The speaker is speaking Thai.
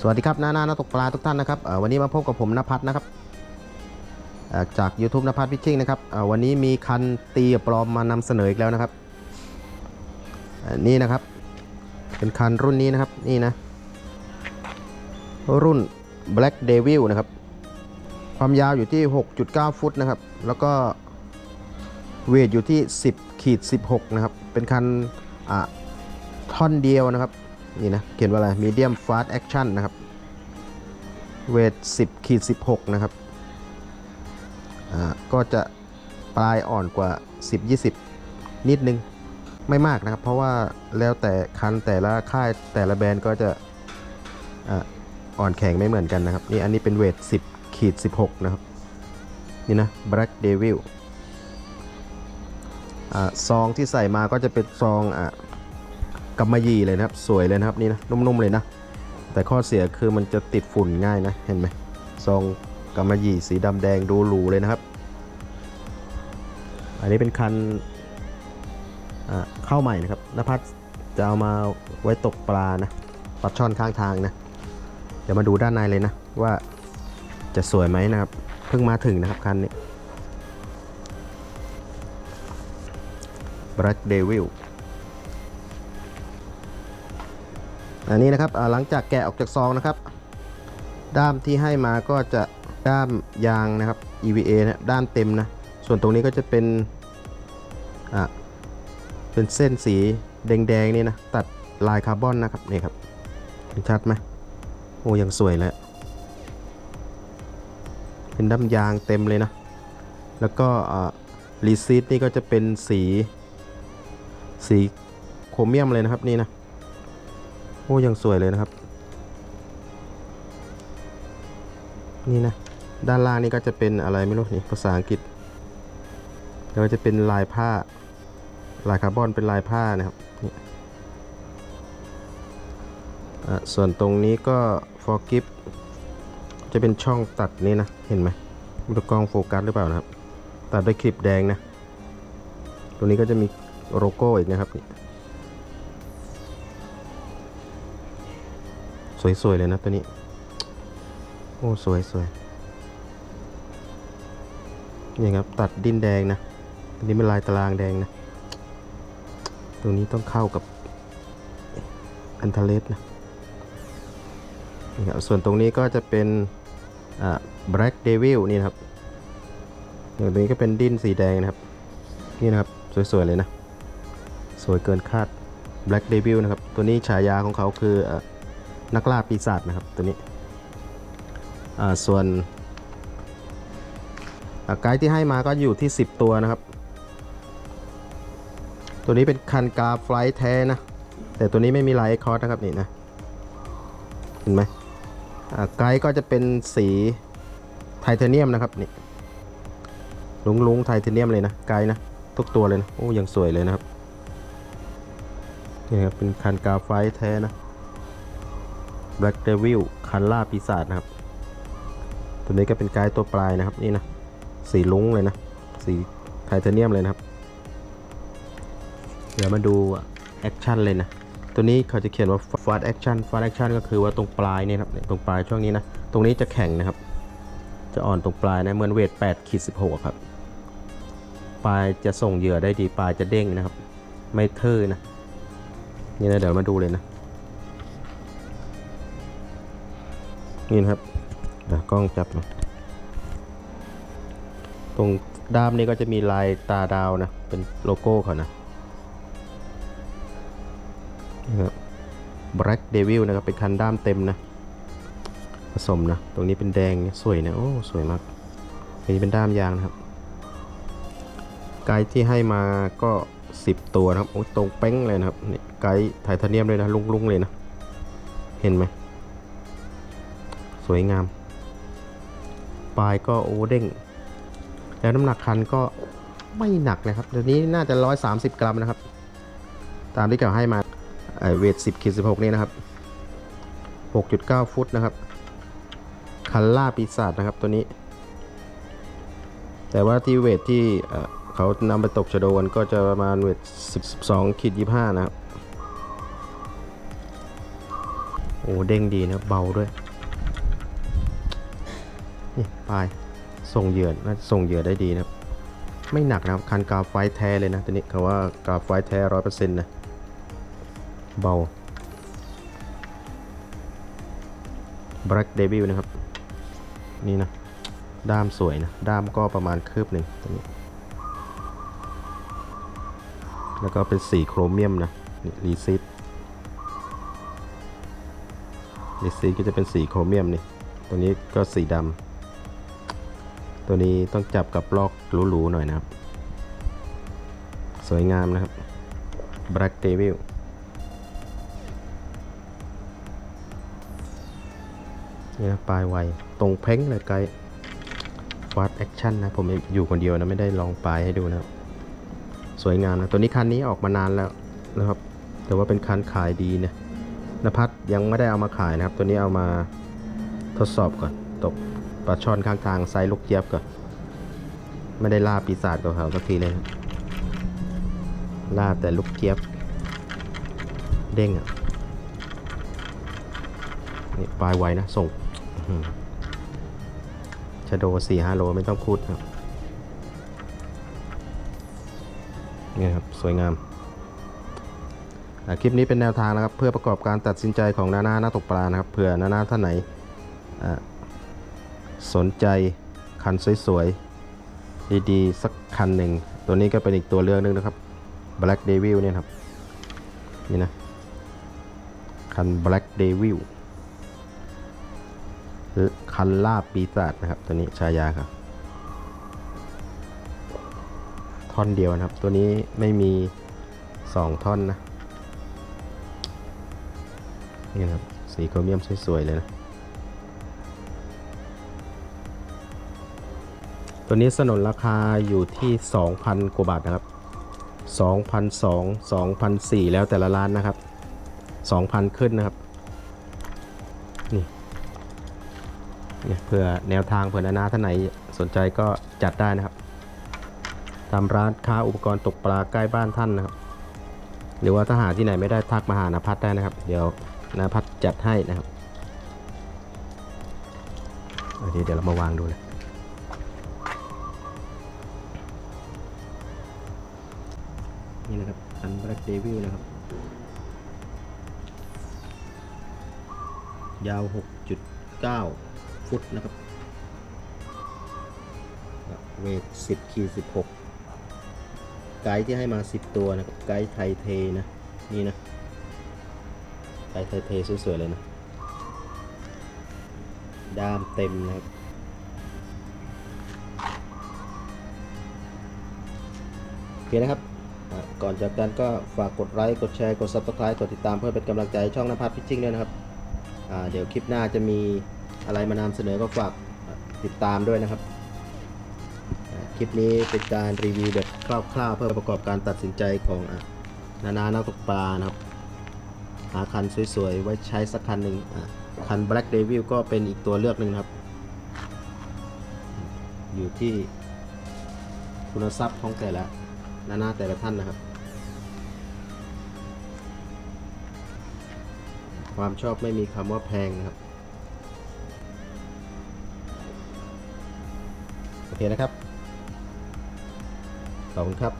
สวัสดีครับน้าหน้านักตกปลาทุกท่านนะครับวันนี้มาพบกับผมนภัทรนะครับจาก YouTube นภัทรพิชชิ่งนะครับวันนี้มีคันตีปลอมมานำเสนออีกแล้วนะครับนี่นะครับ เป็นคันรุ่นนี้นะครับนี่นะ รุ่น Black Devil นะครับ ความยาวอยู่ที่ 6.9 ฟุตนะครับ แล้วก็เวทอยู่ที่ 10ขีด16 นะครับ เป็นคันท่อนเดียวนะครับ นี่นะ เขียนว่าอะไร medium fast action นะครับ เวท 10ขีด16 นะครับ อ่า ก็จะปลายอ่อนกว่า 10 20 นิดนึง ไม่มากนะครับ เพราะว่าแล้วแต่คันแต่ละค่ายแต่ละแบรนด์ก็จะอ่อ่อนแข็งไม่เหมือนกันนะครับ นี่อันนี้เป็นเวท 10ขีด16 นะครับ นี่นะ Black Devil อ่าซองที่ใส่มาก็จะเป็นซองอ่า กำมะหยี่เลยนะครับ สวยเลยนะครับนี่นะนุ่มๆเลยนะ แต่ข้อเสียคือมันจะติดฝุ่นง่ายนะเห็นไหมซองกำมะหยี่สีดำแดงดูหรูเลยนะครับ อันนี้เป็นคันอ่าเข้าใหม่นะครับนภัสจะเอามาไว้ตกปลานะปลาช่อนข้างทางนะเดี๋ยวมาดูด้านในเลยนะว่าจะสวยไหมนะครับ เพิ่งมาถึงนะครับคันนี้ Black Devil อันนี้นะครับหลังจากแกะออกจากซองนะครับ ด้ามที่ให้มาก็จะด้ามยางนะครับ EVA นะด้ามเต็มนะ ส่วนตรงนี้ก็จะเป็นอะเป็นเส้นสีแดงๆนี่นะ ตัดลายคาร์บอนนะครับนี่ครับเห็นชัดไหมโอ้ยังสวยเลยเป็นด้ามยางเต็มเลยนะ แล้วก็รีซีทนี่ก็จะเป็นสีสีโครเมียมเลยนะครับนี่นะ อ้ยังสวยเลยนะครับ นี่นะ ด้านล่างนี่ก็จะเป็นอะไรไม่รู้นี่ภาษาอังกฤษแล้วก็จะเป็นลายผ้า ลายคาร์บอนเป็นลายผ้านะครับนี่ส่วนตรงนี้ก็ for g i f จะเป็นช่องตัดนี่นะเห็นไหมไดูกล้องโฟกัสหรือเปล่านะครับ ตัดด้วยคลิปแดงนะตรงนี้ก็จะมีโลโก้อีกนะครับนี่ สวยๆเลยนะตัวนี้ โอ้สวยสวยนี่ครับตัดดินแดงนะตัวนี้เป็นลายตารางแดงนะตรงนี้ต้องเข้ากับอันทเลสนะนี่ครับส่วนตรงนี้ก็จะเป็นอ่า black devil นี่นะครับอย่างตรงนี้ก็เป็นดินสีแดงนะครับนี่นะครับสวยๆเลยนะ สวยเกินคาด black devil นะครับ ตัวนี้ฉายาของเขาคืออ่า นักล่าปีศาจนะครับตัวนี้ส่วนไกด์ที่ให้มาก็อยู่ที่ 10 ตัวนะครับ ตัวนี้เป็นคันกาไฟล์แท้นะ แต่ตัวนี้ไม่มีลายคอร์สนะครับนี่นะเห็นไหมไกด์ก็จะเป็นสีไทเทเนียมนะครับนี่ลุงลุงไทเทเนียมเลยนะไกด์นะทุกตัวเลยนะโอ้ยังสวยเลยนะครับนี่ครับเป็นคันกาไฟล์แท้นะ Black Devil คันล่าปีศาจนะครับ ตัวนี้ก็เป็นกด์ตัวปลายนะครับนี่นะ สีลุ้งเลยนะ สีไทเทเนียมเลยนะครับ เดี๋ยวมาดูแอคชั่นเลยนะ ตัวนี้เขาจะเขียนว่า fast action fast action ก็คือว่าตรงปลายเนี่ยครับตรงปลายช่วงนี้นะ ตรงนี้จะแข็งนะครับ จะอ่อนตรงปลายนะเหมือนเวท8ขีด16ครับ ปลายจะส่งเหยื่อได้ดีปลายจะเด้งนะครับ ไม่เทื่อนะนี่นะเดี๋ยวมาดูเลยนะ นี่นะครับกล้องจับมาตรงด้ามนี้ก็จะมีลายตาดาวนะ เป็นโลโก้เขานะนี่ครับ Black Devil นะครับ เป็นคันด้ามเต็มนะ ผสมนะ ตรงนี้เป็นแดงสวยนะ โอ้ สวยมากอันนี้เป็นด้ามยางนะครับ ไกด์ที่ให้มาก็ 10 ตัวนะครับ โอ้ ตรงเป้งเลยนะครับนี่ไกด์ไทเทเนียมเลยนะ ลุงๆเลยนะ เห็นไหม สวยงาม ปลายก็โอเด้ง แล้วน้ำหนักคันก็ไม่หนักนะครับเดี๋ยวนี้น่าจะ 130 กรัมนะครับ ตามที่เขาให้มาเวท 10ขีด16 นี่นะครับ 6.9 ฟุตนะครับ คันล่าปีศาจนะครับตัวนี้ แต่ว่าที่เวทที่เขานำไปตกชะโดกันก็จะประมาณเวท 12ขีด25 นะครับ โอ้เด้งดีนะ เบาด้วย นี่ปลายส่งเหยื่อน่าจะส่งเหยื่อได้ดีนะครับ ไม่หนักนะครับคันกาไฟแท้เลยนะตัวนี้เขาว่ากาไฟแท้ร้อยเปอร์เซ็นต์นะเบา Black Devil นะครับ นี่นะ ด้ามสวยนะ ด้ามก็ประมาณคืบหนึ่งตัวนี้ แล้วก็เป็นสีโครเมียมนะนี่รีซิตรีซิตก็จะเป็นสีโครเมียมนี่ ตัวนี้ก็สีดำ ตัวนี้ต้องจับกับลอกหรูๆหน่อยนะครับ สวยงามนะครับ Black Devil นี่นะปลายไวตรงเพ้งเลยไกลฟาสแอคชั่นนะ ผมอยู่คนเดียวนะ ไม่ได้ลองปลายให้ดูนะครับสวยงามนะ ตัวนี้คันนี้ออกมานานแล้วนะครับ แต่ว่าเป็นคันขายดีนะนภัทรยังไม่ได้เอามาขายนะครับ ตัวนี้เอามาทดสอบก่อนตก ปลาช่อนข้างทางไซส์ลูกเจี๊ยบก่อนไม่ได้ล่าปีศาจกับเขาสักทีเลยล่าแต่ลูกเจี๊ยบ เด้งอะนี่ปลายไวนะ ส่งชะโดสี่ห้าโลไม่ต้องพูดครับนี่ครับ สวยงามคลิปนี้เป็นแนวทางนะครับ เพื่อประกอบการตัดสินใจของนานานักตกปลานะครับเผื่อนานาท่านไหนอ่า สนใจคันสวยๆ ดีๆ สักคันหนึ่ง ตัวนี้ก็เป็นอีกตัวเลือกหนึงนะครับ Black Devil เนี่ยครับ นี่นะ คัน Black Devil คันล่าปีศาจนะครับ ตัวนี้ชายาครับ ท่อนเดียวนะครับ ตัวนี้ไม่มี 2 ท่อนนะ นี่นะครับ สีโครเมียมสวยๆเลยนะ ตัวนี้สนนราคาอยู่ที่ 2,000 กว่าบาทนะครับ2,200 2,400แล้วแต่ละร้านนะครับ 2,000 ขึ้นนะครับ นี่เนี่ยเผื่อแนวทางเผื่อนานาท่านไหนสนใจก็จัดได้นะครับ ตามร้านค้าอุปกรณ์ตกปลาใกล้บ้านท่านนะครับ หรือว่าถ้าหาที่ไหนไม่ได้ทักมาหานภัทรได้นะครับ เดี๋ยวนภัทรจัดให้นะครับเดีเดี๋ยวเรามาวางดูเลย นี่นะครับอัน Black Devil นะครับ ยาว 6.9 ฟุตนะครับ เวท 10ขีด16 ไกด์ที่ให้มา 10 ตัวนะครับ ไกด์ไทยเทนะ นี่นะ ไกด์ไทยเทสวยๆเลยนะ ด้ามเต็มนะครับโอเคนะครับ ก่อนจากกันก็ฝากกดไลค์ กดแชร์ กด Subscribe กดติดตามเพื่อเป็นกำลังใจช่องนภัทรพิชชิ่งด้วยนะครับ เดี๋ยวคลิปหน้าจะมีอะไรมานำเสนอก็ฝากติดตามด้วยนะครับ คลิปนี้เป็นการรีวิวแบบคร่าวๆ เพื่อประกอบการตัดสินใจของอนานานักตกปลานะครับ หาคันสวยๆ ไว้ใช้สักคันหนึ่งคัน Black Devil ก็เป็นอีกตัวเลือกหนึ่งครับ อยู่ที่คุณทรัพย์ของแต่ละ นานาแต่ละท่านนะครับ ความชอบไม่มีคำว่าแพงนะครับ โอเคนะครับ ขอบคุณครับ